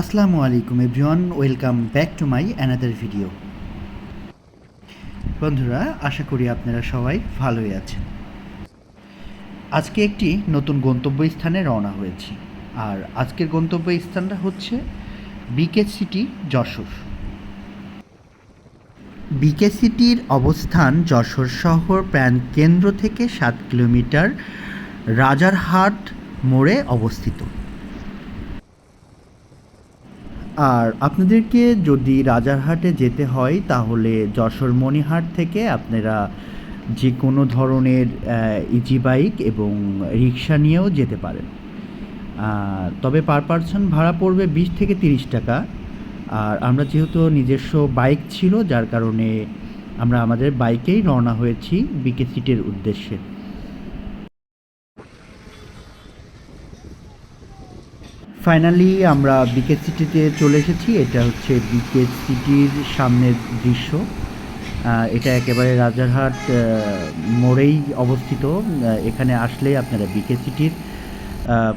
আসসালামু আলাইকুম everyone, welcome back to my another video. বন্ধুরা, আশা করি আপনারা সবাই ভালোই আছেন। আজকে একটি নতুন গন্তব্যস্থানে রওনা হয়েছি। আর আজকের গন্তব্যস্থানটা হচ্ছে বিকে সিটি, যশোর। বিকে সিটির অবস্থান যশোর শহর প্রাণ কেন্দ্র থেকে সাত কিলোমিটার রাজারহাট মোড়ে অবস্থিত। আর আপনাদেরকে যদি রাজারহাটে যেতে হয়, তাহলে যশোর মণিহাট থেকে আপনারা যে কোনো ধরনের ইজি বাইক এবং রিক্সা নিয়েও যেতে পারেন। তবে পার পারসন ভাড়া পড়বে বিশ থেকে তিরিশ টাকা। আর আমরা যেহেতু নিজস্ব বাইক ছিল, যার কারণে আমরা আমাদের বাইকেই রওনা হয়েছি বিকে সিটের উদ্দেশ্যে। ফাইনালি আমরা বিকে সিটিতে চলে এসেছি। এটা হচ্ছে বিকে সিটির সামনের দৃশ্য। এটা একেবারে রাজারহাট মোড়েই অবস্থিত। এখানে আসলেই আপনারা বিকে সিটির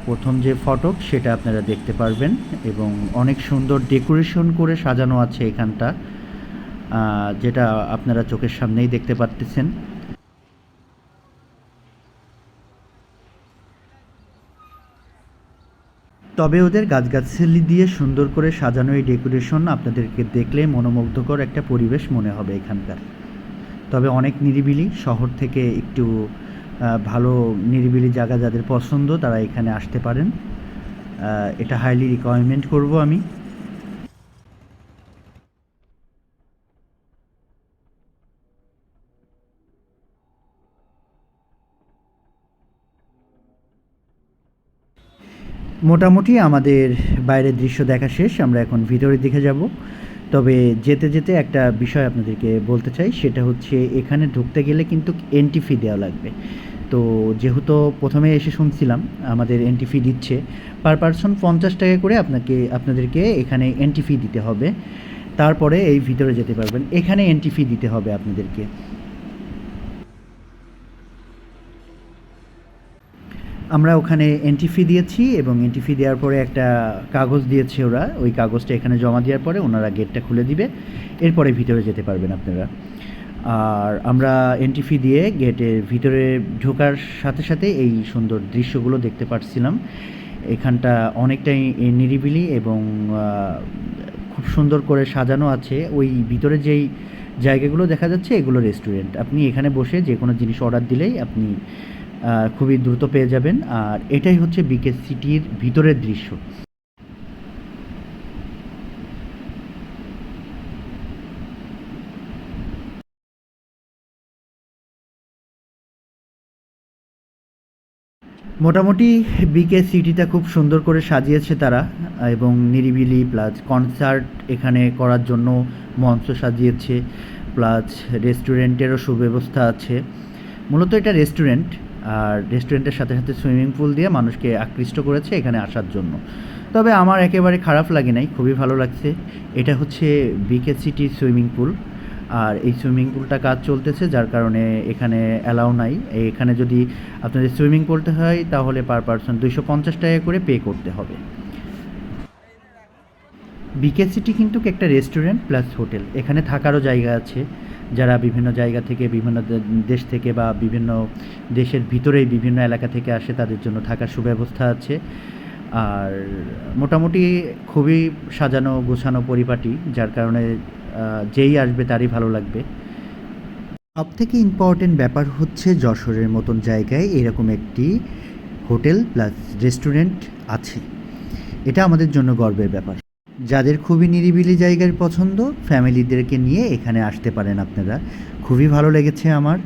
প্রথম যে ফটক, সেটা আপনারা দেখতে পারবেন। এবং অনেক সুন্দর ডেকোরেশন করে সাজানো আছে এখানটা। যেটা আপনারা চোখের সামনেই দেখতে পারতেছেন। তবে ওদের গাছগাছালি দিয়ে সুন্দর করে সাজানো এই ডেকোরেশন আপনাদেরকে দেখলে মনোমুগ্ধকর একটা পরিবেশ মনে হবে এখানকার। তবে অনেক নিরিবিলি শহর থেকে একটু ভালো নিরিবিলি জায়গা যাদের পছন্দ তারা এখানে আসতে পারেন। এটা হাইলি রিকমেন্ড করব আমি। মোটামুটি আমাদের বাইরের দৃশ্য দেখা শেষ, আমরা এখন ভিতরের দিকে যাব। তবে যেতে যেতে একটা বিষয় আপনাদেরকে বলতে চাই, সেটা হচ্ছে এখানে ঢুকতে গেলে কিন্তু এন্ট্রি ফি দেওয়া লাগবে। তো যেহেতু প্রথমে এসে শুনছিলাম, আমাদের এন্ট্রি ফি দিচ্ছে পার পারসন পঞ্চাশ টাকা করে আপনাকে, আপনাদেরকে এখানে এন্ট্রি ফি দিতে হবে। তারপরে এই ভিতরে যেতে পারবেন, এখানে এন্ট্রি ফি দিতে হবে আপনাদেরকে। আমরা ওখানে এন্ট্রি ফি দিয়েছি এবং এন্ট্রি ফি দেওয়ার পরে একটা কাগজ দিয়েছে ওরা। ওই কাগজটা এখানে জমা দেওয়ার পরে ওনারা গেটটা খুলে দিবে। এরপরে ভিতরে যেতে পারবেন আপনারা। আর আমরা এন্ট্রি ফি দিয়ে গেটের ভিতরে ঢোকার সাথে সাথে এই সুন্দর দৃশ্যগুলো দেখতে পাচ্ছিলাম এখানটা অনেকটাই নিরিবিলি এবং খুব সুন্দর করে সাজানো আছে। ওই ভিতরে যেই জায়গাগুলো দেখা যাচ্ছে এগুলো রেস্টুরেন্ট আপনি এখানে বসে যে কোনো জিনিস অর্ডার দিলেই আপনি খুবই দ্রুত পেয়ে যাবেন। আর এটাই হচ্ছে বিকে সিটির ভিতরের দৃশ্য। মোটামুটি বিকে সিটিটা খুব সুন্দর করে সাজিয়েছে তারা, এবং নিরিবিলি প্লাস কনসার্ট এখানে করার জন্য মঞ্চ সাজিয়েছে প্লাস রেস্টুরেন্টেরও সুব্যবস্থা আছে। মূলত এটা রেস্টুরেন্ট আর রেস্টুরেন্টের সাথে সাথে সুইমিং পুল দিয়ে মানুষকে আকৃষ্ট করেছে এখানে আসার জন্য। তবে আমার একেবারে খারাপ লাগে নাই, খুবই ভালো লাগছে। এটা হচ্ছে বিকে সিটি সুইমিং পুল আর এই সুইমিং পুলটা কাজ চলতেছে, যার কারণে এখানে অ্যালাউ নাই। এখানে যদি আপনাদের সুইমিং করতে হয়, তাহলে পার পারসন দুইশো পঞ্চাশ টাকা করে পে করতে হবে। বিকে সিটি কিন্তু একটা রেস্টুরেন্ট প্লাস হোটেল এখানে থাকারও জায়গা আছে। যারা বিভিন্ন জায়গা থেকে, বিভিন্ন দেশ থেকে বা বিভিন্ন দেশের ভিতরেই বিভিন্ন এলাকা থেকে আসে, তাদের জন্য থাকার সুব্যবস্থা আছে। আর মোটামুটি খুবই সাজানো, গোছানো পরিপাটি, যার কারণে যেই আসবে তারই ভালো লাগবে। সব থেকে ইম্পর্টেন্ট ব্যাপার হচ্ছে যশোরের মতন জায়গায় এরকম একটি হোটেল প্লাস রেস্টুরেন্ট আছে। এটা আমাদের জন্য গর্বের ব্যাপার। যাদের খুবই নিরিবিলি জায়গার পছন্দ, ফ্যামিলিদেরকে নিয়ে এখানে আসতে পারেন আপনারা। খুবই ভালো লেগেছে আমার।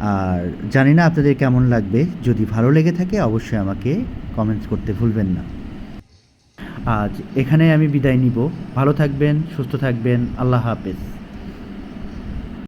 আর জানি না আপনাদের কেমন লাগবে। যদি ভালো লেগে থাকে, অবশ্যই আমাকে কমেন্টস করতে ভুলবেন না। আজ এখানে আমি বিদায় নিব। ভালো থাকবেন, সুস্থ থাকবেন। আল্লাহ হাফেজ।